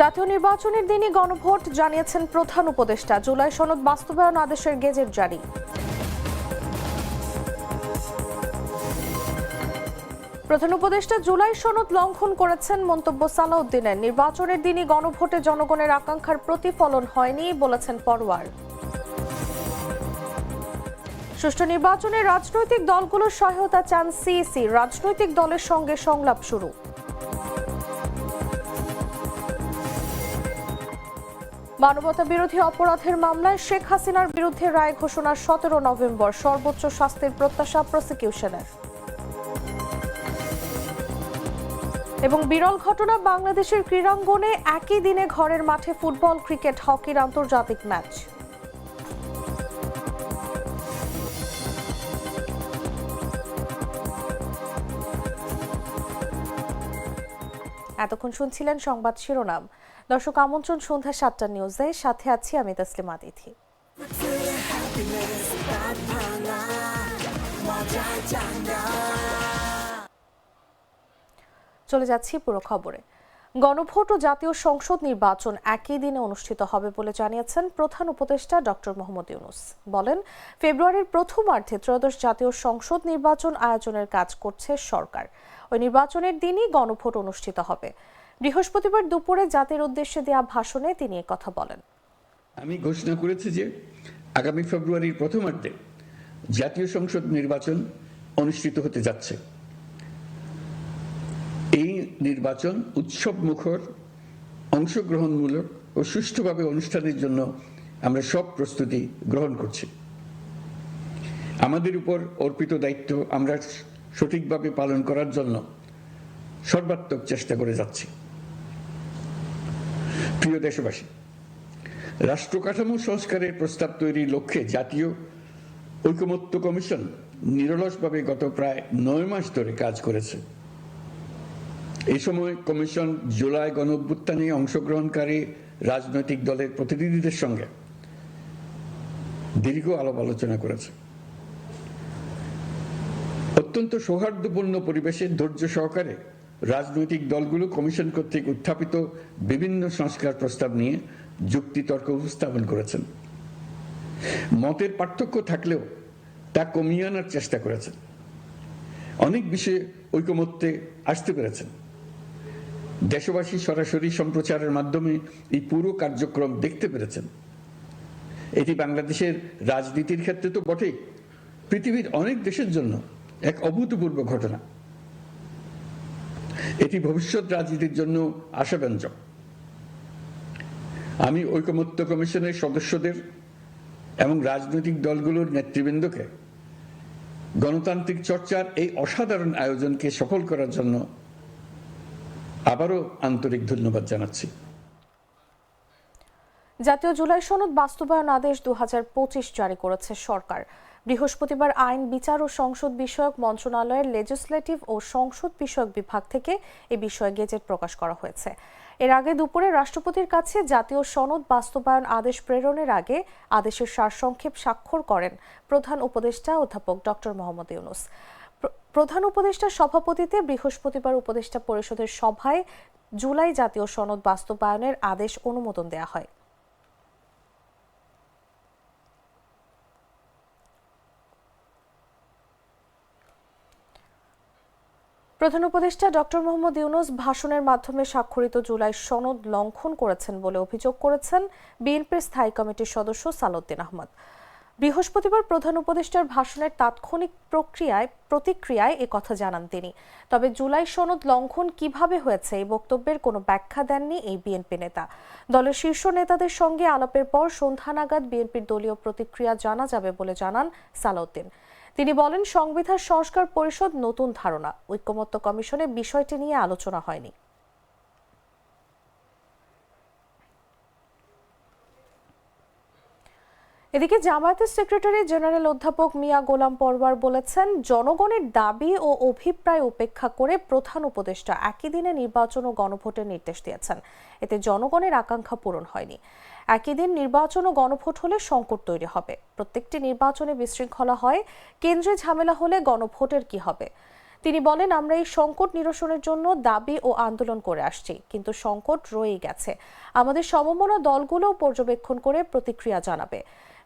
জাতীয় নির্বাচনের দিনই গণভোট জানিয়েছেন প্রধান উপদেষ্টা। জুলাই সনদ বাস্তবায়ন আদেশের গেজেট জারি। প্রধান উপদেষ্টা জুলাই সনদ লঙ্ঘন করেছেন মন্তব্য সালাউদ্দিনের। নির্বাচনের দিনই গণভোটে জনগণের আকাঙ্ক্ষার প্রতিফলন হয়নি বলেছেন পরোয়ার। সুষ্ঠু নির্বাচনে রাজনৈতিক দলগুলোর সহায়তা চান সিইসি। রাজনৈতিক দলের সঙ্গে সংলাপ শুরু। মানবতা বিরোধী অপরাধের মামলায় শেখ হাসিনার বিরুদ্ধে রায় ঘোষণা সতেরো নভেম্বর সর্বোচ্চ শাস্তির প্রত্যাশা প্রসিকিউশনের। এবং বিরল ঘটনা, বাংলাদেশের ক্রীড়াঙ্গনে একই দিনে ঘরের মাঠে ফুটবল, ক্রিকেট, হকির আন্তর্জাতিক ম্যাচ। এতক্ষণ শুনছিলেন সংবাদ শিরোনাম। দর্শক, আমন্ত্রণ সন্ধ্যা সাতটা নিউজে সাথে আছি আমি তসলিমা তিথি চলে যাচ্ছি পুরো খবরে। গণভোট ও জাতীয় সংসদ নির্বাচন একই দিনে অনুষ্ঠিত হবে বলে জানিয়েছেন প্রধান উপদেষ্টা ডক্টর মোহাম্মদ ইউনুস। বলেন, ফেব্রুয়ারির প্রথমার্ধে ত্রয়োদশ জাতীয় সংসদ নির্বাচন আয়োজনের কাজ করছে সরকার। ওই নির্বাচনের দিনই গণভোট অনুষ্ঠিত হবে। বৃহস্পতিবার দুপুরে জাতির উদ্দেশ্যে দেওয়া ভাষণে তিনি কথা বলেন। আমি ঘোষণা করেছি যে আগামী ফেব্রুয়ারির প্রথমার্ধে জাতীয় সংসদ নির্বাচন অনুষ্ঠিত হতে যাচ্ছে। এই নির্বাচন উৎসব মুখর অংশগ্রহণমূলক ও সুষ্ঠুভাবে অনুষ্ঠানের জন্য আমরা সব প্রস্তুতি গ্রহণ করছি। আমাদের উপর অর্পিত দায়িত্ব আমরা সঠিকভাবে পালন করার জন্য সর্বাত্মক চেষ্টা করে যাচ্ছি। প্রিয় দেশবাসী রাষ্ট্র কাঠামো সংস্কারের প্রস্তাব তৈরির লক্ষ্যে জাতীয় ঐকমত্য কমিশন নিরলসভাবে গত প্রায় নয় মাস ধরে কাজ করেছে। এই সময় কমিশন জুলাই গণ অভ্যুত্থানে অংশগ্রহণকারী রাজনৈতিক দলের প্রতিনিধিদের সঙ্গে দীর্ঘ আলাপ আলোচনা করেছে। অত্যন্ত সৌহার্দ্যপূর্ণ পরিবেশে ধৈর্য সহকারে রাজনৈতিক দলগুলো কমিশন কর্তৃক উত্থাপিত বিভিন্ন সংস্কার প্রস্তাব নিয়ে যুক্তিতর্ক উপস্থাপন করেছেন। মতের পার্থক্য থাকলেও তা কমিয়ে আনার চেষ্টা করেছেন। অনেক বিষয়ে ঐকমত্যে আসতে পেরেছেন। দেশবাসী সরাসরি সম্প্রচারের মাধ্যমে এই পুরো কার্যক্রম দেখতে পেরেছেন। এটি বাংলাদেশের রাজনীতির ক্ষেত্রে তো বটেই। পৃথিবীর অনেক দেশের জন্য এক অভূতপূর্ব ঘটনা। এটি ভবিষ্যৎ রাজনীতির জন্য আশাব্যঞ্জক। আমি ঐকমত্য কমিশনের সদস্যদের এবং রাজনৈতিক দলগুলোর নেতৃবৃন্দকে গণতান্ত্রিক চর্চার এই অসাধারণ আয়োজনকে সফল করার জন্য আবারও আন্তরিক ধন্যবাদ জানাচ্ছি। জাতীয় জুলাই সনদ বাস্তবায়ন আদেশ দু হাজার পঁচিশ জারি করেছে সরকার। বৃহস্পতিবার আইন, বিচার ও সংসদ বিষয়ক মন্ত্রণালয়ের লেজিসলেটিভ ও সংসদ বিষয়ক বিভাগ থেকে এ বিষয়ে গেজেট প্রকাশ করা হয়েছে। এর আগে দুপুরে রাষ্ট্রপতির কাছে জাতীয় সনদ বাস্তবায়ন আদেশ প্রেরণের আগে আদেশের সারসংক্ষেপ স্বাক্ষর করেন প্রধান উপদেষ্টা অধ্যাপক ডক্টর মোহাম্মদ ইউনুস। প্রধান উপদেষ্টার সভাপতিতে বৃহস্পতিবার উপদেষ্টা পরিষদের সভায় জুলাই জাতীয় সনদ বাস্তবায়নের আদেশ অনুমোদন দেওয়া হয়। প্রধান উপদেষ্টা ডক্টর মোহাম্মদ ইউনুস ভাষণের মাধ্যমে স্বাক্ষরিত জুলাই সনদ লঙ্ঘন করেছেন বলে অভিযোগ করেছেন বিএনপির স্থায়ী কমিটির সদস্য সালউদ্দিন আহমদ। বৃহস্পতিবার প্রধান উপদেষ্টার ভাষণের তাৎক্ষণিক প্রক্রিয়ায়, প্রতিক্রিয়ায় কথা জানান তিনি। তবে জুলাই সনদ লঙ্ঘন কীভাবে হয়েছে এই বক্তব্যের কোনো ব্যাখ্যা দেননি এই বিএনপি নেতা। দলের শীর্ষ নেতাদের সঙ্গে আলাপের পর সন্ধ্যা নাগাদ বিএনপির দলীয় প্রতিক্রিয়া জানা যাবে বলে জানান সালাউদ্দিন। তিনি বলেন, সংবিধান সংস্কার পরিষদ নতুন ধারণা। ঐক্যমত্য কমিশনে বিষয়টি নিয়ে আলোচনা হয়নি। এদিকে জামায়াতের সেক্রেটারি জেনারেল অধ্যাপক মিয়া গোলাম পরওয়ার বলেছেন, জনগণের দাবি ও অভিপ্রায় উপেক্ষা করে প্রধান উপদেষ্টা একই দিনে নির্বাচন ও গণভোটের নির্দেশ দিয়েছেন। এতে জনগণের আকাঙ্ক্ষা পূরণ হয়নি। একই দিন নির্বাচন ও গণভোট হলে সংকট তৈরি হবে। প্রত্যেকটি নির্বাচনে বিশৃঙ্খলা হয়, কেন্দ্রে ঝামেলা হলে গণভোটের কি হবে? তিনি বলেন, আমরা এই সংকট নিরসনের জন্য দাবি ও আন্দোলন করে আসছি, কিন্তু সংকট রয়েই গেছে। আমাদের সমমনা দলগুলোও পর্যবেক্ষণ করে প্রতিক্রিয়া জানাবে।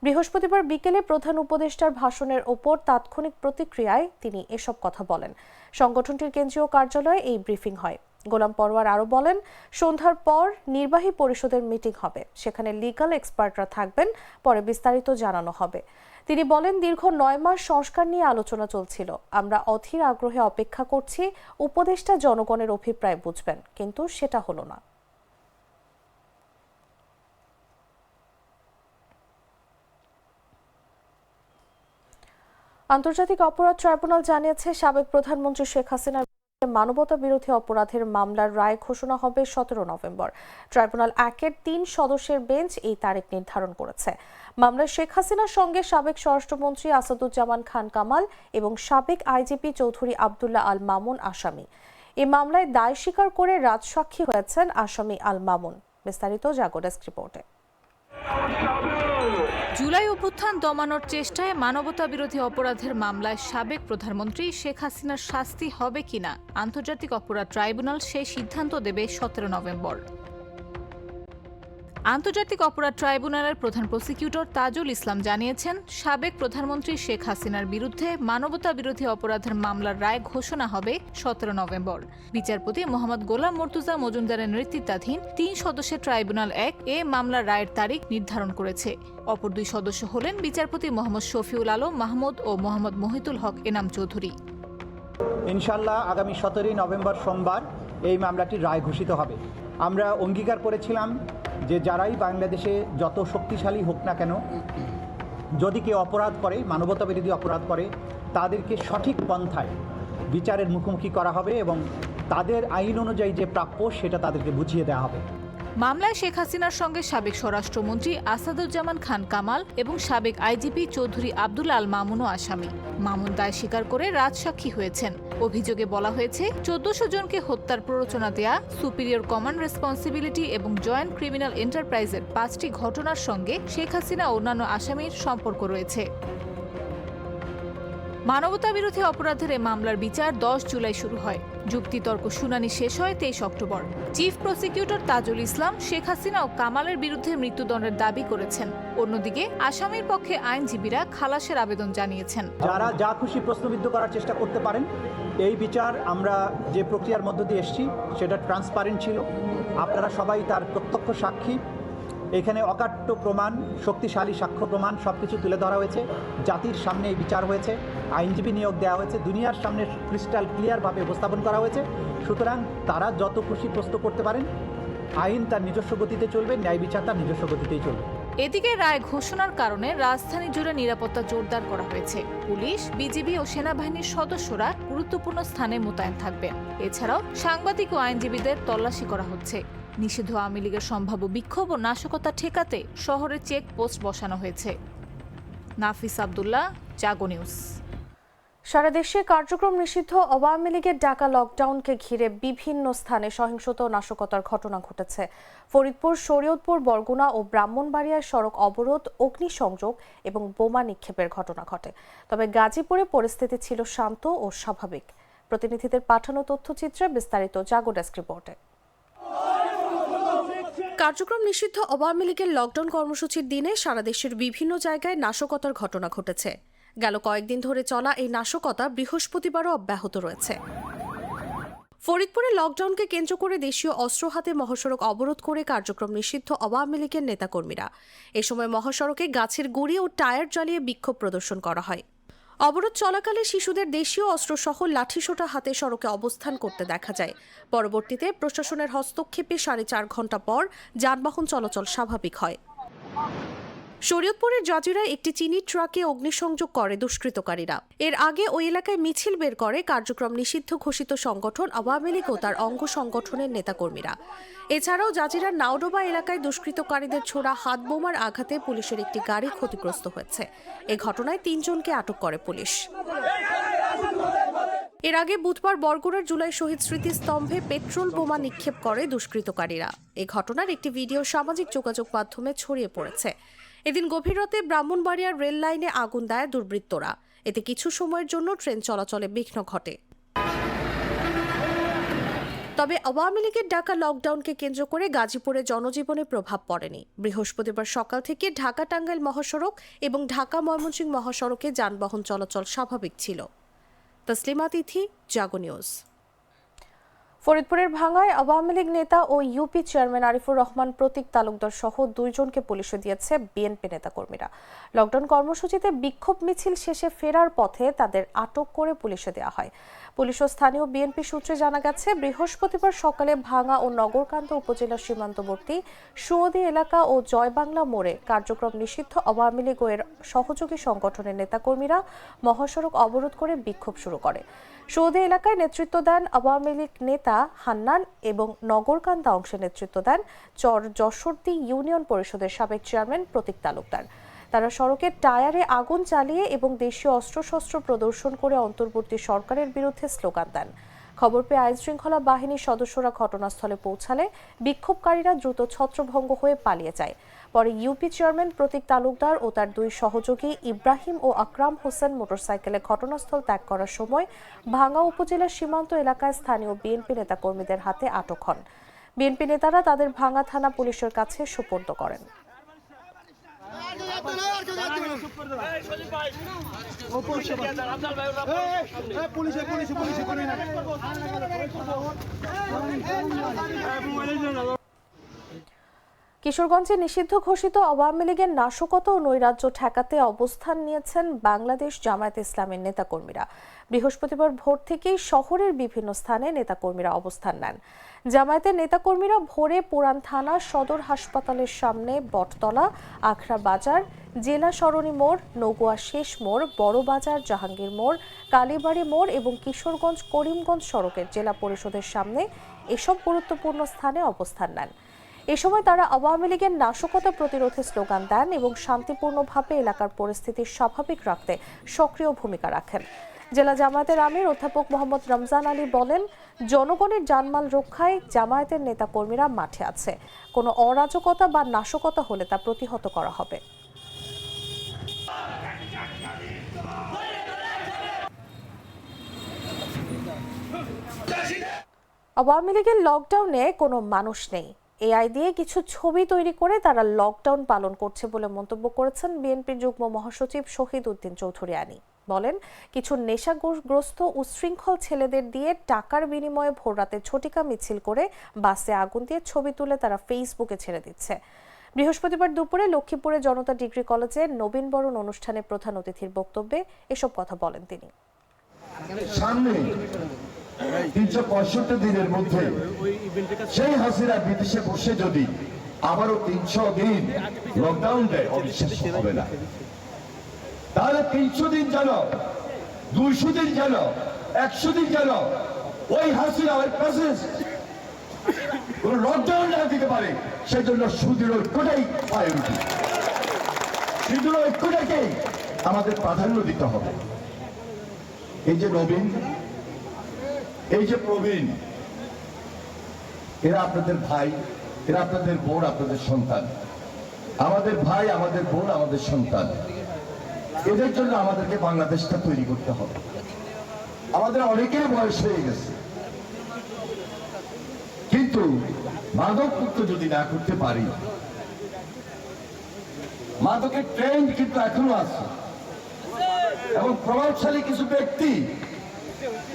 বৃহস্পতিবার বিকেলে প্রধান উপদেষ্টার ভাষণের ওপর তাৎক্ষণিক প্রতিক্রিয়ায় তিনি এসব কথা বলেন। সংগঠনটির কেন্দ্রীয় কার্যালয়ে এই ব্রিফিং হয়। গোলাম পরওয়ার আরও বলেন, সন্ধ্যার পর নির্বাহী পরিষদের মিটিং হবে, সেখানে লিগ্যাল এক্সপার্টরা থাকবেন, পরে বিস্তারিত জানানো হবে। তিনি বলেন, দীর্ঘ নয় মাস সংস্কার নিয়ে আলোচনা চলছিল। আমরা অধীর আগ্রহে অপেক্ষা করছি, উপদেষ্টা জনগণের অভিপ্রায় বুঝবেন, কিন্তু সেটা হলো না। আন্তর্জাতিক অপরাধ ট্রাইব্যুনাল জানিয়েছে, সাবেক প্রধানমন্ত্রী শেখ হাসিনার মানবতা বিরোধী অপরাধের মামলার রায় ঘোষণা হবে সতেরো নভেম্বর। ট্রাইব্যুনাল একের তিন সদস্যের বেঞ্চ এই তারিখ নির্ধারণ করেছে। মামলায় শেখ হাসিনার সঙ্গে সাবেক স্বরাষ্ট্রমন্ত্রী আসাদুজ্জামান খান কামাল এবং সাবেক আইজিপি চৌধুরী আবদুল্লাহ আল মামুন আসামি। এই মামলায় দায় স্বীকার করে রাজসাক্ষী হয়েছেন আসামি আল মামুন। বিস্তারিত জাগো রিপোর্টে। জুলাই অভ্যুত্থান দমানোর চেষ্টায় মানবতা বিরোধী অপরাধের মামলায় সাবেক প্রধানমন্ত্রী শেখ হাসিনার শাস্তি হবে কিনা? আন্তর্জাতিক অপরাধ ট্রাইব্যুনাল সেই সিদ্ধান্ত দেবে সতেরো নভেম্বর। আন্তর্জাতিক অপরাধ ট্রাইব্যুনালের প্রধান প্রসিকিউটর তাজুল ইসলাম জানিয়েছেন, সাবেক প্রধানমন্ত্রী শেখ হাসিনার বিরুদ্ধে মানবতা বিরোধী অপরাধের মামলার রায় ঘোষণা হবে সতেরো নভেম্বর। বিচারপতি মোহাম্মদ গোলাম মর্তুজা মজুমদারের নেতৃত্বাধীন তিন সদস্যের ট্রাইব্যুনাল এক এ মামলার রায়ের তারিখ নির্ধারণ করেছে। অপর দুই সদস্য হলেন বিচারপতি মোহাম্মদ শফিউল আলম মাহমুদ ও মোহাম্মদ মহিতুল হক এনাম চৌধুরী। ইনশাল্লাহ আগামী সতেরোই নভেম্বর সোমবার এই মামলাটির রায় ঘোষিত হবে। আমরা অঙ্গীকার করেছিলাম যে যারাই বাংলাদেশে যত শক্তিশালী হোক না কেন, যদি কেউ অপরাধ করে, মানবতা বিরোধী অপরাধ করে, তাদেরকে সঠিক পন্থায় বিচারের মুখোমুখি করা হবে এবং তাদের আইন অনুযায়ী যে প্রাপ্য সেটা তাদেরকে বুঝিয়ে দেওয়া হবে। মামলায় শেখ হাসিনার সঙ্গে সাবেক স্বরাষ্ট্রমন্ত্রী আসাদুজ্জামান খান কামাল এবং সাবেক আইজিপি চৌধুরী আব্দুল আল মামুনও আসামি। মামুন দায় স্বীকার করে রাজসাক্ষী হয়েছেন। অভিযোগে বলা হয়েছে, চোদ্দশো জনকে হত্যার প্ররোচনা দেয়া, সুপিরিয়র কমান্ড রেসপন্সিবিলিটি এবং জয়েন্ট ক্রিমিনাল এন্টারপ্রাইজের পাঁচটি ঘটনার সঙ্গে শেখ হাসিনা অন্যান্য আসামির সম্পর্ক রয়েছে। মানবতা বিরোধী অপরাধের এই মামলার বিচার দশ জুলাই শুরু হয়। যুক্তিতর্ক শুনানি শেষ হয় তেইশ October. Chief prosecutor Tajul Islam, Sheikh Hasina ও কামালের বিরুদ্ধে মৃত্যুদণ্ডের দাবি করেছেন। অন্যদিকে, আসামির পক্ষে আইনজীবীরা খালাসের আবেদন জানিয়েছেন। যারা যা খুশি প্রশ্নবিদ্ধ করার চেষ্টা করতে পারেন, এই বিচার আমরা যে প্রক্রিয়ার মধ্য দিয়ে এসেছি, সেটা ট্রান্সপারেন্ট ছিল। আপনারা সবাই তার প্রত্যক্ষ সাক্ষী এখানে অকাট্য প্রমাণ, শক্তিশালী সাক্ষ্য প্রমাণ সব কিছু তুলে ধরা হয়েছে। জাতির সামনে বিচার হয়েছে। আইনজীবী নিয়োগ দেওয়া হয়েছে। দুনিয়ার সামনে ক্রিস্টাল ক্লিয়ারভাবে উপস্থাপন করা হয়েছে। সুতরাং তারা যত খুশি প্রস্তুত করতে পারেন, আইন তার নিজস্ব গতিতে চলবে, ন্যায় বিচার তার নিজস্ব গতিতেই চলবে। এদিকে রায় ঘোষণার কারণে রাজধানী জুড়ে নিরাপত্তা জোরদার করা হয়েছে। পুলিশ, বিজিবি ও সেনাবাহিনীর সদস্যরা গুরুত্বপূর্ণ স্থানে মোতায়েন থাকবেন এছাড়াও সাংবাদিক ও আইনজীবীদের তল্লাশি করা হচ্ছে। নিষিদ্ধ আওয়ামী লীগের সম্ভাব্য বিক্ষোভ ও নাশকতা ঠেকাতে শহরে চেক পোস্ট বসানো হয়েছে। নাফিস আবদুল্লাহ, জাগো নিউজ। সারা দেশে কার্যক্রম নিষিদ্ধ, আওয়ামী লীগের ডাকা লকডাউনকে ঘিরে বিভিন্ন স্থানে সহিংসতা নাশকতার ঘটনা ঘটেছে। ফরিদপুর, শরীয়তপুর, বরগুনা ও ব্রাহ্মণবাড়িয়ায় সড়ক অবরোধ, অগ্নিসংযোগ এবং বোমা নিক্ষেপের ঘটনা ঘটে। তবে গাজীপুরে পরিস্থিতি ছিল শান্ত ও স্বাভাবিক। প্রতিনিধিদের পাঠানো তথ্যচিত্রে বিস্তারিত জাগো ডেস্ক রিপোর্টে। কার্যক্রম নিষিদ্ধ আওয়ামী লীগের লকডাউন কর্মসূচির দিনে সারা দেশের বিভিন্ন জায়গায় নাশকতার ঘটনা ঘটেছে। গেল কয়েকদিন ধরে চলা এই নাশকতা বৃহস্পতিবারও অব্যাহত রয়েছে। ফরিদপুরে লকডাউনকে কেন্দ্র করে দেশীয় অস্ত্র হাতে মহাসড়ক অবরোধ করে কার্যক্রম নিষিদ্ধ আওয়ামী লীগের নেতাকর্মীরা। এ সময় মহাসড়কে গাছের গুঁড়ি ও টায়ার জ্বালিয়ে বিক্ষোভ প্রদর্শন করা হয়। অবরোধ চলাকালে শিশুদের দেশীয় অস্ত্রসহ লাঠিসোটা হাতে সড়কে অবস্থান করতে দেখা যায়। পরবর্তীতে প্রশাসনের হস্তক্ষেপে সাড়ে চার ঘণ্টা পর যানবাহন চলাচল স্বাভাবিক হয়। শরীয়তপুরের জাজিরায় একটি চিনি ট্রাকে অগ্নিসংযোগ করে দুষ্কৃতকারীরা। এর আগে ওই এলাকায় মিছিল বের করে কার্যক্রম নিষিদ্ধ ঘোষিত সংগঠন আওয়ামী লীগ ও তার অঙ্গ সংগঠনের নেতাকর্মীরা। এছাড়াও জাজিরার নাওডোবা এলাকায় দুষ্কৃতকারীদের ছোড়া হাত বোমার আঘাতে পুলিশের একটি গাড়ি ক্ষতিগ্রস্ত হয়েছে। এ ঘটনায় তিনজনকে আটক করে পুলিশ। এর আগে বুধবার বরগুনার জুলাই শহীদ স্মৃতিস্তম্ভে পেট্রোল বোমা নিক্ষেপ করে দুষ্কৃতকারীরা। এ ঘটনার একটি ভিডিও সামাজিক যোগাযোগ মাধ্যমে ছড়িয়ে পড়েছে। এদিন গভীর রাতে ব্রাহ্মণবাড়িয়ার রেল লাইনে আগুন দেয় দুর্বৃত্তরা। এতে কিছু সময়ের জন্য ট্রেন চলাচলে বিঘ্ন ঘটে। তবে আওয়ামী লীগের ডাকা লকডাউনকে কেন্দ্র করে গাজীপুরে জনজীবনে প্রভাব পড়েনি। বৃহস্পতিবার সকাল থেকে ঢাকা টাঙ্গাইল মহাসড়ক এবং ঢাকা ময়মনসিংহ মহাসড়কে যানবাহন চলাচল স্বাভাবিক ছিল। তসলিমা তিথি, জাগো নিউজ। ফরিদপুরের ভাঙ্গায় আওয়ামী লীগ নেতা ও ইউপি চেয়ারম্যান আরিফুর রহমান প্রতীক তালুকদার সহ দুইজনকে পুলিশে দিয়েছে বিএনপি নেতাকর্মীরা। লকডাউন কর্মসূচিতে বিক্ষোভ মিছিল শেষে ফেরার পথে তাদের আটক করে পুলিশে দেওয়া হয়। পুলিশ ও স্থানীয় বিএনপি সূত্রে জানা গেছে, বৃহস্পতিবার সকালে ভাঙ্গা ও নগরকান্ত উপজেলা সীমান্তবর্তী সুয়দি এলাকা ও জয়বাংলা মোড়ে কার্যক্রম নিষিদ্ধ আওয়ামী লীগ এর সহযোগী সংগঠনের নেতাকর্মীরা মহাসড়ক অবরোধ করে বিক্ষোভ শুরু করে। সৌদি এলাকায় নেতৃত্ব দেন আওয়ামী লীগ নেতা হান্নান এবং নগরকান্দা অংশে নেতৃত্ব দেন চর যশোরদি ইউনিয়ন পরিষদের সাবেক চেয়ারম্যান প্রতীক তালুকদার। তারা সড়কের টায়ারে আগুন চালিয়ে এবং দেশীয় অস্ত্রশস্ত্র প্রদর্শন করে অন্তর্বর্তী সরকারের বিরুদ্ধে স্লোগান দেন। খবর পেয়ে আইন শৃঙ্খলা বাহিনীর সদস্যরা ঘটনাস্থলে পৌঁছালে বিক্ষোভকারীরা দ্রুত ছত্রভঙ্গ হয়ে পালিয়ে যায়। পরে ইউপি চেয়ারম্যান প্রতীক তালুকদার ও তার দুই সহযোগী ইব্রাহিম ও আকরাম হোসেন মোটরসাইকেলে ঘটনাস্থল ত্যাগ করার সময় ভাঙ্গা উপজেলার সীমান্ত এলাকায় স্থানীয় বিএনপি নেতাকর্মীদের হাতে আটক হন। বিএনপি নেতারা তাদের ভাঙ্গা থানা পুলিশের কাছে সুপর্দ করেন। কিশোরগঞ্জে নিষিদ্ধ ঘোষিত আওয়ামী লীগের নাশকতা ও নৈরাজ্য ঠেকাতে অবস্থান নিয়েছেন বাংলাদেশ জামায়াত ইসলামের নেতাকর্মীরা। বৃহস্পতিবার ভোর থেকেই শহরের বিভিন্ন স্থানে নেতাকর্মীরা অবস্থান নেন। জামায়াতের নেতাকর্মীরা ভোরে পুরান থানা সদর হাসপাতালের সামনে বটতলা, আখড়া বাজার, জেলা সরণী মোড়, নগুয়া শেষ মোড়, বড় বাজার, জাহাঙ্গীর মোড়, কালীবাড়ি মোড় এবং কিশোরগঞ্জ করিমগঞ্জ সড়কের জেলা পরিষদের সামনে এসব গুরুত্বপূর্ণ স্থানে অবস্থান নেন। এ সময় তারা আওয়ামী লীগের নাশকতা প্রতিরোধে স্লোগান দেন এবং শান্তিপূর্ণভাবে এলাকার পরিস্থিতি স্বাভাবিক রাখতে সক্রিয় ভূমিকা রাখেন। জেলা জামায়াতের আমির অধ্যাপক মোহাম্মদ রমজান আলী বলেন, জনগণের জানমাল রক্ষায় জামায়াতের নেতাকর্মীরা মাঠে আছে। কোনো অরাজকতা বা নাশকতা হলে তা প্রতিহত করা হবে। আওয়ামী লীগের লকডাউনে কোনো মানুষ নেই। এআই দিয়ে কিছু ছবি তৈরি করে তারা লকডাউন পালন করছে বলে মন্তব্য করেছেন বিএনপির যুগ্ম মহাসচিব শহীদ উদ্দিন চৌধুরী আনী। বলেন, কিছু নেশাগ্রস্ত উচ্ছৃঙ্খল ছেলেদের দিয়ে টাকার বিনিময়ে ভোররাতে ছটিকা মিছিল করে বাসে আগুন দিয়ে ছবি তুলে তারা ফেসবুকে ছেড়ে দিচ্ছে। বৃহস্পতিবার দুপুরে লক্ষ্মীপুরে জনতা ডিগ্রি কলেজে নবীনবরণ অনুষ্ঠানে প্রধান অতিথির বক্তব্যে এসব কথা বলেন তিনি। তিনশো পঁয়ষট্টি দিনের মধ্যে সেই হাসিনা বিদেশে বসে যদি আবারও তিনশো দিন লকডাউন দেয় অবিশ্বাস্য হবে না। তাহলে তিনশো দিন যেন দুইশো দিন যেন একশো দিন যেন ওই হাসিনা ওই প্রেসিডেন্ট কোন লকডাউন না দিতে পারে সেজন্য সুদৃঢ় ঐক্যটাই প্রায়োরিটি সুদৃঢ় ঐক্যটাকেই আমাদের প্রাধান্য দিতে হবে। এই যে নবীন এই যে প্রবীণ, এরা আপনাদের ভাই, এরা আপনাদের বোন, আপনাদের সন্তান। আমাদের ভাই, আমাদের বোন, আমাদের সন্তান। এদের জন্য আমাদেরকে বাংলাদেশটা তৈরি করতে হবে। আমাদের অনেকের বয়স হয়ে গেছে। কিন্তু মাদক মুক্ত যদি না করতে পারি, মাদকের ট্রেন্ড কিন্তু এখনও আছে। এবং প্রভাবশালী কিছু ব্যক্তি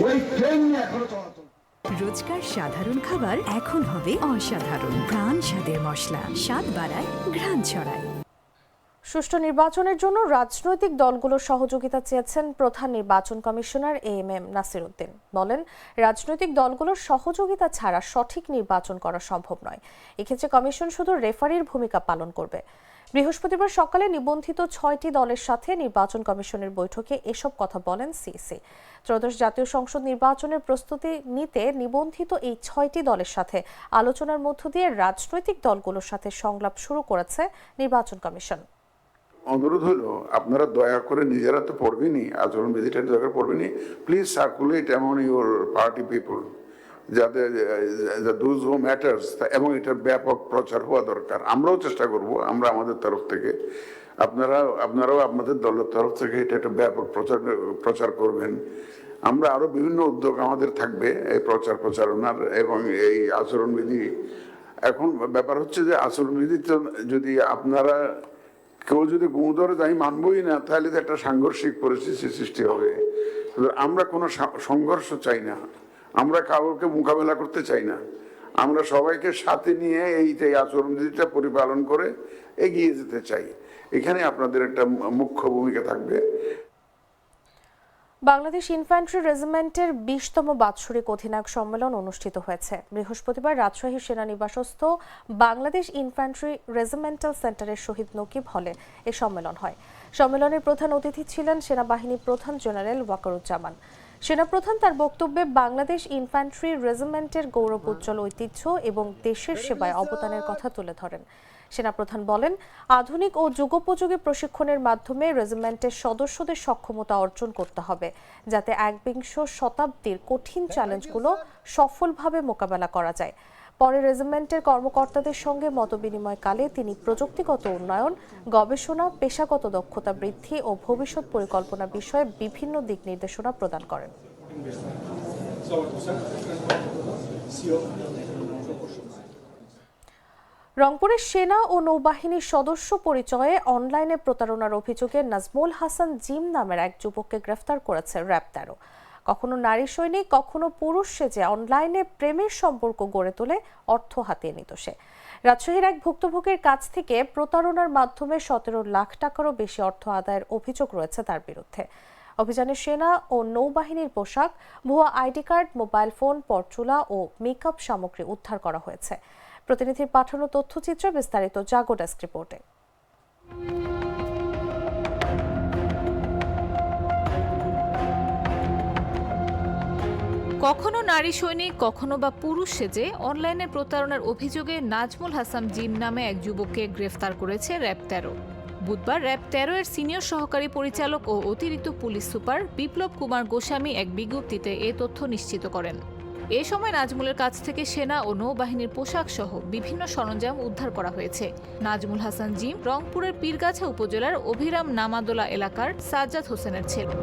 ওই ট্রেন এখনও চলাচল। রোজকার সাধারণ খাবার এখন হবে অসাধারণ। প্রাণ স্বাদের মশলা। স্বাদ বাড়ায় ঘ্রাণ ছড়ায়। সুষ্ঠু নির্বাচনের জন্য রাজনৈতিক দলগুলোর সহযোগিতা চেয়েছেন প্রধান নির্বাচন commissioner A M M Nasir Uddin. বলেন রাজনৈতিক দলগুলোর সহযোগিতা ছাড়া সঠিক নির্বাচন করা সম্ভব নয়। এক্ষেত্রে কমিশন শুধু রেফারির ভূমিকা পালন করবে। বৃহস্পতিবার সকালে নিবন্ধিত ছয়টি দলের সাথে নির্বাচন কমিশনের বৈঠকে এসব কথা বলেন সিইসি। ত্রয়োদশ জাতীয় সংসদ নির্বাচনের প্রস্তুতি নিতে নিবন্ধিত এই ছয়টি দলের সাথে আলোচনার মধ্য দিয়ে রাজনৈতিক দলগুলোর সাথে সংলাপ শুরু করেছে নির্বাচন কমিশন। অনুরোধ হলো, আপনারা দয়া করে নিজেরা তো পড়বেনি আচরণ বিধিটা দয়া করে পড়বেনই। প্লিজ সার্কুলেট এমন ইউর পার্টি পিপল যাতে দুজ হো ম্যাটার্স এবং এটার ব্যাপক প্রচার হওয়া দরকার। আমরাও চেষ্টা করব, আমরা আমাদের তরফ থেকে। আপনারা, আপনারাও আপনাদের দলের তরফ থেকে এটা একটা ব্যাপক প্রচার প্রচার করবেন। আমরা আরও বিভিন্ন উদ্যোগ আমাদের থাকবে এই প্রচার প্রচারণার এবং এই আচরণবিধি। এখন ব্যাপার হচ্ছে যে, আচরণবিধি যদি আপনারা, কেউ যদি গুঁ ধরে আমি মানবই না তাহলে তো একটা সাংঘর্ষিক পরিস্থিতি সৃষ্টি হবে। আমরা কোনো সংঘর্ষ চাই না। আমরা কাউকে মোকাবেলা করতে চাই না। আমরা সবাইকে সাথে নিয়ে এই যে আচরণবিধিটা পরিপালন করে এগিয়ে যেতে চাই। এখানে আপনাদের একটা মুখ্য ভূমিকা থাকবে। বাংলাদেশ ইনফ্যান্ট্রি রেজিমেন্টের বিশতম বাৎসরিক অধিনায়ক সম্মেলন অনুষ্ঠিত হয়েছে। বৃহস্পতিবার রাজশাহী সেনানিবাসস্থ বাংলাদেশ ইনফ্যান্ট্রি রেজিমেন্টাল সেন্টারের শহীদ নকিব হলে এ সম্মেলন হয়। সম্মেলনের প্রধান অতিথি ছিলেন সেনাবাহিনী প্রধান জেনারেল ওয়াকারুজ্জামান। সেনাপ্রধান তার বক্তব্যে বাংলাদেশ ইনফ্যান্ট্রি রেজিমেন্টের গৌরব উজ্জ্বল ঐতিহ্য এবং দেশের সেবায় অবদানের কথা তুলে ধরেন। সেনাপ্রধান বলেন আধুনিক ও যুগোপযোগী প্রশিক্ষণের মাধ্যমে রেজিমেন্টের সদস্যদের সক্ষমতা অর্জন করতে হবে যাতে একবিংশ শতাব্দীর কঠিন চ্যালেঞ্জগুলো সফলভাবে মোকাবেলা করা যায়। পরে রেজিমেন্টের কর্মকর্তাদের সঙ্গে মতবিনিময়কালে তিনি প্রযুক্তিগত উন্নয়ন, গবেষণা, পেশাগত দক্ষতা বৃদ্ধি ও ভবিষ্যৎ পরিকল্পনা বিষয়ে বিভিন্ন দিক নির্দেশনা প্রদান করেন। রংপুরের সেনা ও নৌবাহিনীর সদস্য পরিচয়ে অনলাইনে প্রতারণার অভিযোগে নাজমুল হাসান জিম নামের এক যুবককে গ্রেফতার করেছে র্যাব তেরো। কখনো নারী সৈনিক, কখনো পুরুষ সেজে অনলাইনে প্রেমের সম্পর্ক গড়ে তোলে, অর্থ হাতিয়ে নিত সে। রাজশাহীর এক ভুক্তভোগীর কাছ থেকে প্রতারণার মাধ্যমে সতেরো লাখ টাকারও বেশি অর্থ আদায়ের অভিযোগ রয়েছে তার বিরুদ্ধে। অভিযানে সেনা ও নৌবাহিনীর পোশাক, ভুয়া আইডি কার্ড, মোবাইল ফোন, পরচুলা ও মেকআপ সামগ্রী উদ্ধার করা হয়েছে। প্রতিনিধির পাঠানো তথ্যচিত্র বিস্তারিত জাগো ডেস্ক রিপোর্টে। কখনো নারী সৈনিক, কখনো বা পুরুষ সেজে অনলাইনে প্রতারণার অভিযোগে নাজমুল হাসান জিম নামে এক যুবককে গ্রেফতার করেছে র্যাব তেরো। বুধবার র্যাব তেরো এর সিনিয়র সহকারী পরিচালক ও অতিরিক্ত পুলিশ সুপার বিপ্লব কুমার গোস্বামী এক বিজ্ঞপ্তিতে এ তথ্য নিশ্চিত করেন। এ সময় নাজমুলের কাছ থেকে সেনা ও নৌবাহিনীর পোশাক সহ বিভিন্ন সরঞ্জাম উদ্ধার করা হয়েছে। নাজমুল হাসান জিম রংপুরের পীরগাছা উপজেলার অভিরাম নামাদোলা এলাকার সাজ্জাদ হোসেনের ছেলে।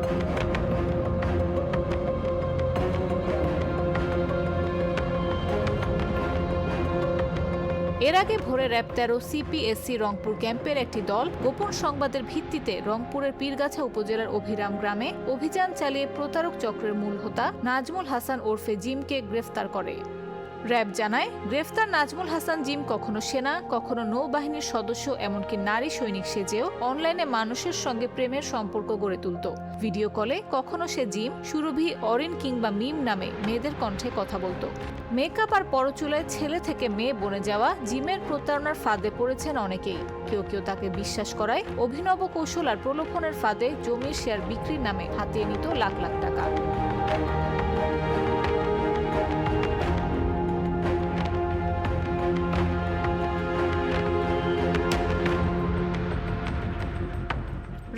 এর আগে ভোরে র্যাব তেরো সিপিএসসি রংপুর ক্যাম্পের একটি দল গোপন সংবাদের ভিত্তিতে রংপুরের পীরগাছা উপজেলার অভিরাম গ্রামে অভিযান চালিয়ে প্রতারক চক্রের মূল হোতা নাজমুল হাসান ওরফে জিমকে গ্রেফতার করে। র্যাব জানায়, গ্রেফতার নাজমুল হাসান জিম কখনো সেনা, কখনো নৌবাহিনীর সদস্য, এমনকি নারী সৈনিক সেজেও অনলাইনে মানুষের সঙ্গে প্রেমের সম্পর্ক গড়ে তুলত। ভিডিও কলে কখনো সে জিম, সুরভি, অরিন কিংবা মিম নামে মেয়েদের কণ্ঠে কথা বলতো। মেকআপ আর পরচুলায় ছেলে থেকে মেয়ে বনে যাওয়া জিমের প্রতারণার ফাঁদে পড়েছেন অনেকেই। কেউ কেউ তাকে বিশ্বাস করায়, অভিনব কৌশল আর প্রলোভনের ফাঁদে জমির শেয়ার বিক্রির নামে হাতিয়ে নিত লাখ লাখ টাকা।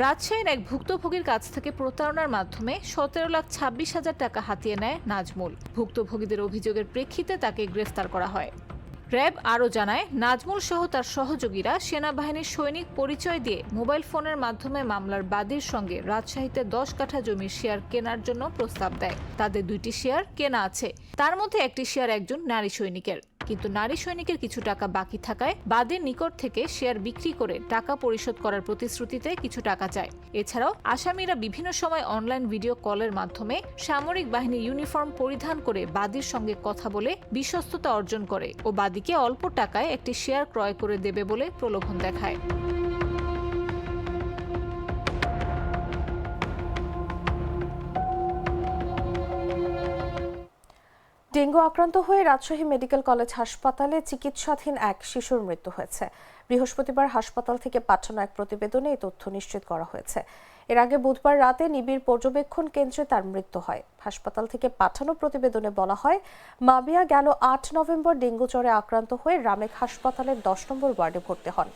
রাজশাহীর এক ভুক্তভোগীর কাছ থেকে প্রতারণার মাধ্যমে সতেরো লাখ ছাব্বিশ হাজার টাকা হাতিয়ে নেয় নাজমুল। ভুক্তভোগীদের অভিযোগের প্রেক্ষিতে তাকে গ্রেফতার করা হয়। র্যাব আরও জানায়, নাজমুল সহ তার সহযোগীরা সেনাবাহিনীর সৈনিক পরিচয় দিয়ে মোবাইল ফোনের মাধ্যমে মামলার বাদীর সঙ্গে রাজশাহীতে দশ কাঠা জমির শেয়ার কেনার জন্য প্রস্তাব দেয়। তাদের দুইটি শেয়ার কেনা আছে। তার মধ্যে একটি শেয়ার একজন নারী সৈনিকের। কিন্তু নারী সৈনিকের কিছু টাকা বাকি থাকায় বাদের নিকট থেকে শেয়ার বিক্রি করে টাকা পরিশোধ করার প্রতিশ্রুতিতে কিছু টাকা চায়। এছাড়াও আসামিরা বিভিন্ন সময় অনলাইন ভিডিও কলের মাধ্যমে সামরিক বাহিনী ইউনিফর্ম পরিধান করে বাদীর সঙ্গে কথা বলে বিশ্বস্ততা অর্জন করে ও বাদীকে অল্প টাকায় একটি শেয়ার ক্রয় করে দেবে বলে প্রলোভন দেখায়। ডেঙ্গু আক্রান্ত হয়ে রাজশাহী মেডিকেল কলেজ হাসপাতালে চিকিৎসাধীন এক শিশুর মৃত্যু হয়েছে। বৃহস্পতিবার হাসপাতাল থেকে পাঠানো এক প্রতিবেদনে এই তথ্য নিশ্চিত করা হয়েছে। এর আগে বুধবার রাতে নিবিড় পর্যবেক্ষণ কেন্দ্রে তার মৃত্যু হয়। হাসপাতাল থেকে পাঠানো প্রতিবেদনে বলা হয়, মাবিয়া গেল আট নভেম্বর ডেঙ্গু জ্বরে আক্রান্ত হয়ে রামেক হাসপাতালের দশ নম্বর ওয়ার্ডে ভর্তি হন।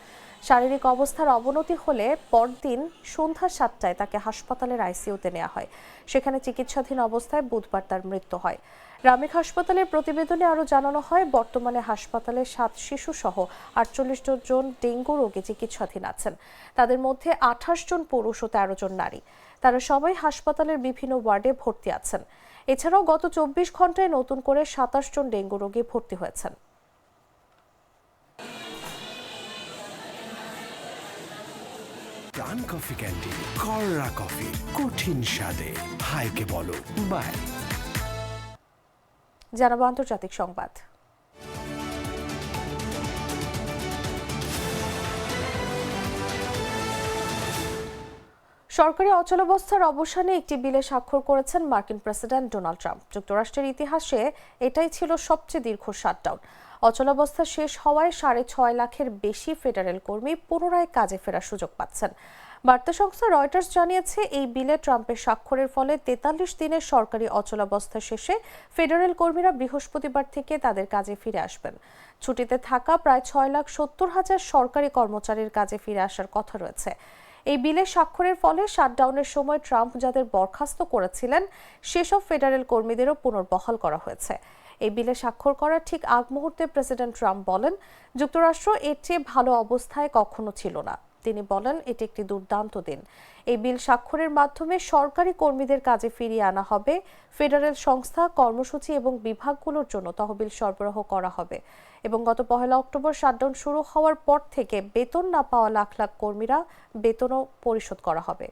শারীরিক অবস্থার অবনতি হলে পরদিন সন্ধ্যা সাতটায় তাকে হাসপাতালের আইসিইউতে নেওয়া হয়। সেখানে চিকিৎসাধীন অবস্থায় বুধবার তার মৃত্যু হয়। রামিক হাসপাতালের প্রতিবেদনে আরও জানানো হয়, বর্তমানে হাসপাতালে সাত শিশু সহ আটচল্লিশ জন ডেঙ্গু রোগী চিকিৎসাধীন আছেন। তাদের মধ্যে আঠাশ জন পুরুষ ও তেরো জন নারী। তারা সবাই হাসপাতালের বিভিন্ন ওয়ার্ডে ভর্তি আছেন। এছাড়াও গত চব্বিশ ঘন্টায় নতুন করে সাতাশ জন ডেঙ্গু রোগী ভর্তি হয়েছেন। কফি ক্যান্ডি কররা কফি, কঠিন স্বাদে। হাইকে বলো, বাই। জানাব আন্তর্জাতিক সংবাদ। সরকারি অচলাবস্থার অবসানে একটি বিলে স্বাক্ষর করেছেন মার্কিন প্রেসিডেন্ট ডোনাল্ড ট্রাম্প। যুক্তরাষ্ট্রের ইতিহাসে এটাই ছিল সবচেয়ে দীর্ঘ শাটডাউন। অচলাবস্থা শেষ হওয়ায় সাড়ে ছয় লাখের বেশি ফেডারেল কর্মী পুনরায় কাজে ফেরার সুযোগ পাচ্ছেন। বার্তা সংস্থা রয়টার্স জানিয়েছে, এই বিলে ট্রাম্পের স্বাক্ষরের ফলে তেতাল্লিশ দিনের সরকারি অচলাবস্থা শেষে ফেডারেল কর্মীরা বৃহস্পতিবার থেকে তাদের কাজে ফিরে আসবেন। ছুটিতে থাকা প্রায় ছয় লাখ সত্তর হাজার সরকারি কর্মচারীর কাজে ফিরে আসার কথা রয়েছে। এই বিলে স্বাক্ষরের ফলে শাটডাউনের সময় ট্রাম্প যাদের বরখাস্ত করেছিলেন, সেসব ফেডারেল কর্মীদেরও পুনর্বহাল করা হয়েছে। এই বিলে স্বাক্ষর করার ঠিক আগ মুহূর্তে প্রেসিডেন্ট ট্রাম্প বলেন, যুক্তরাষ্ট্র এর চেয়ে ভালো অবস্থায় কখনো ছিল না। তিনি বলেন, এটি একটি দুর্দান্ত দিন। এই বিল স্বাক্ষরের মাধ্যমে সরকারি কর্মীদের কাজে ফিরিয়ে আনা হবে। ফেডারেল সংস্থা, কর্মসূচি এবং বিভাগগুলোর জন্য তহবিল সরবরাহ করা হবে। এবং গত পহেলা অক্টোবর শাটডাউন শুরু হওয়ার পর থেকে বেতন না পাওয়া লাখ লাখ কর্মীরা বেতনও পরিশোধ করা হবে।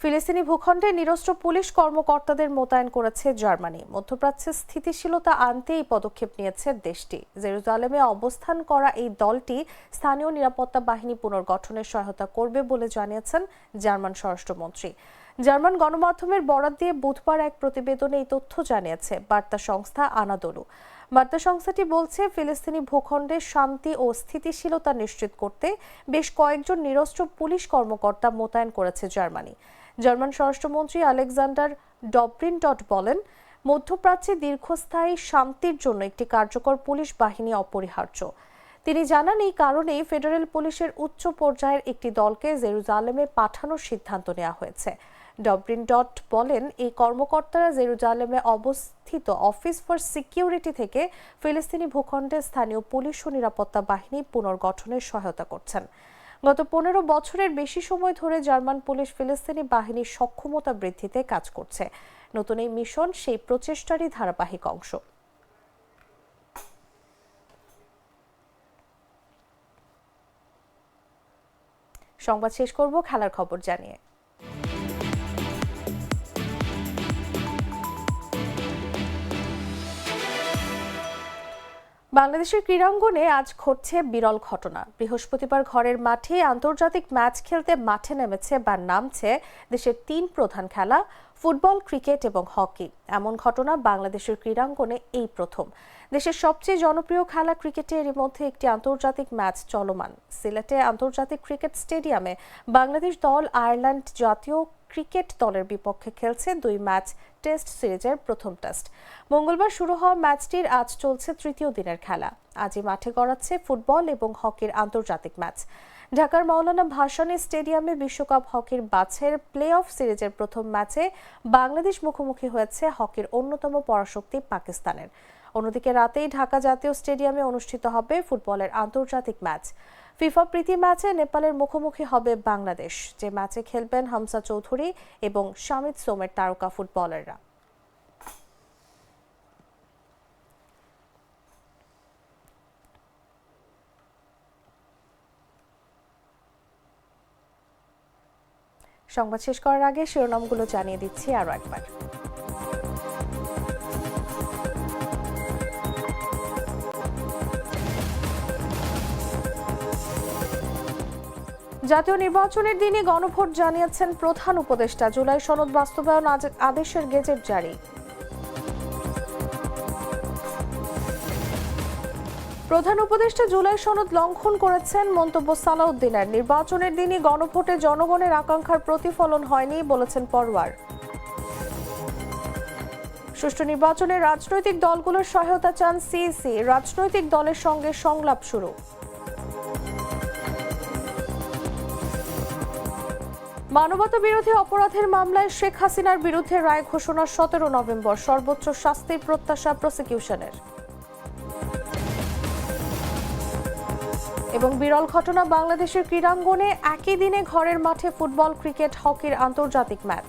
ফিলিস্তিনি ভূখণ্ডে নিরস্ত্র পুলিশ কর্মকর্তাদের মোতায়েন করেছে জার্মানি। মধ্যপ্রাচ্যে স্থিতিশীলতা আনতে এই পদক্ষেপ নিয়েছে দেশটি। জেরুজালেমে অবস্থান করা এই দলটি স্থানীয় নিরাপত্তা বাহিনী পুনর্গঠনের সহায়তা করবে বলে জানিয়েছেন জার্মান স্বরাষ্ট্রমন্ত্রী। জার্মান গণমাধ্যমের বরাত দিয়ে বুধবার এক প্রতিবেদনে এই তথ্য জানিয়েছে বার্তা সংস্থা আনাদোলু বার্তা সংস্থাটি বলছে, ফিলিস্তিনি ভূখণ্ডে শান্তি ও স্থিতিশীলতা নিশ্চিত করতে বেশ কয়েকজন নিরস্ত্র পুলিশ কর্মকর্তা মোতায়েন করেছে জার্মানি। জার্মান স্বরাষ্ট্রমন্ত্রী আলেকজান্ডার ডব্রিনটট বলেন, মধ্যপ্রাচ্যে দীর্ঘস্থায়ী শান্তির জন্য একটি কার্যকর পুলিশ বাহিনী অপরিহার্য। তিনি জানান, এই কারণেই ফেডারেল পুলিশের উচ্চ পর্যায়ের একটি দলকে জেরুজালেমে পাঠানোর সিদ্ধান্ত নেওয়া হয়েছে। ডবরিন ডট বলেন, এই কর্মকর্তারা জেরুজালেমে অবস্থিত অফিস ফর সিকিউরিটি থেকে ফিলিস্তিনি ভূখণ্ডে স্থানীয় পুলিশ ও নিরাপত্তা বাহিনী পুনর্গঠনের সহায়তা করছেন। গত পনেরো বছরের বেশি সময় ধরে জার্মান পুলিশ ফিলিস্তিনি বাহিনীর সক্ষমতা বৃদ্ধিতে কাজ করছে। নতুন এই মিশন সেই প্রচেষ্টারই ধারাবাহিক অংশ। সংবাদ শেষ করব, খেলার খবর জানিয়ে। বাংলাদেশের ক্রীড়াঙ্গনে আজ ঘটছে বিরল ঘটনা। বৃহস্পতিবার ঘরের মাঠে আন্তর্জাতিক ম্যাচ খেলতে মাঠে নেমেছে বা নামছে দেশের তিন প্রধান খেলা, ফুটবল, ক্রিকেট এবং হকি। এমন ঘটনা বাংলাদেশের ক্রীড়াঙ্গনে এই প্রথম। দেশের সবচেয়ে জনপ্রিয় খেলা ক্রিকেটে এরই মধ্যে একটি আন্তর্জাতিক ম্যাচ চলমান। সিলেটে আন্তর্জাতিক ক্রিকেট স্টেডিয়ামে বাংলাদেশ দল আয়ারল্যান্ড জাতীয় ক্রিকেট দলের বিপক্ষে খেলছে দুই ম্যাচ টেস্ট সিরিজের প্রথম টেস্ট। মঙ্গলবার শুরু হওয়া ম্যাচটির আজ চলছে তৃতীয় দিনের খেলা। আজই মাঠে গড়াচ্ছে ফুটবল এবং হকির আন্তর্জাতিক ম্যাচ। ঢাকার মাওলানা ভাসানী স্টেডিয়ামে বিশ্বকাপ হকির বাছের প্লে অফ সিরিজের প্রথম ম্যাচে বাংলাদেশ মুখোমুখি হয়েছে হকির অন্যতম পরাশক্তি পাকিস্তানের। অন্যদিকে রাতেই ঢাকা জাতীয় স্টেডিয়ামে অনুষ্ঠিত হবে ফুটবলের আন্তর্জাতিক ম্যাচ। ফিফা প্রীতি ম্যাচে নেপালের মুখোমুখি হবে বাংলাদেশ। যে ম্যাচে খেলবেন হামসা চৌধুরী এবং শামিদ সোমের তারকা ফুটবলাররা। সংবাদ শেষ করার আগে শিরোনামগুলো জানিয়ে দিচ্ছি আরও একবার। জাতীয় নির্বাচনের দিনে গণভোট জানিয়েছেন প্রধান উপদেষ্টা। জুলাই সনদ বাস্তবায়ন আদেশের গেজেট জারি। প্রধান উপদেষ্টা জুলাই সনদ লঙ্ঘন করেছেন মন্তব্য সালাউদ্দিনের। নির্বাচনের দিনই গণভোটে জনগণের আকাঙ্ক্ষার প্রতিফলন হয়নি বলেছেন পরওয়ার সুষ্ঠু নির্বাচনে রাজনৈতিক দলগুলোর সহায়তা চান সিইসি। রাজনৈতিক দলের সঙ্গে সংলাপ শুরু। মানবতা বিরোধী অপরাধের মামলায় শেখ হাসিনার বিরুদ্ধে রায় ঘোষণা সতেরো নভেম্বর সর্বোচ্চ শাস্তির প্রত্যাশা প্রসিকিউশনের। এবং বিরল ঘটনা, বাংলাদেশের ক্রীড়াঙ্গনে একই দিনে ঘরের মাঠে ফুটবল, ক্রিকেট, হকির আন্তর্জাতিক ম্যাচ।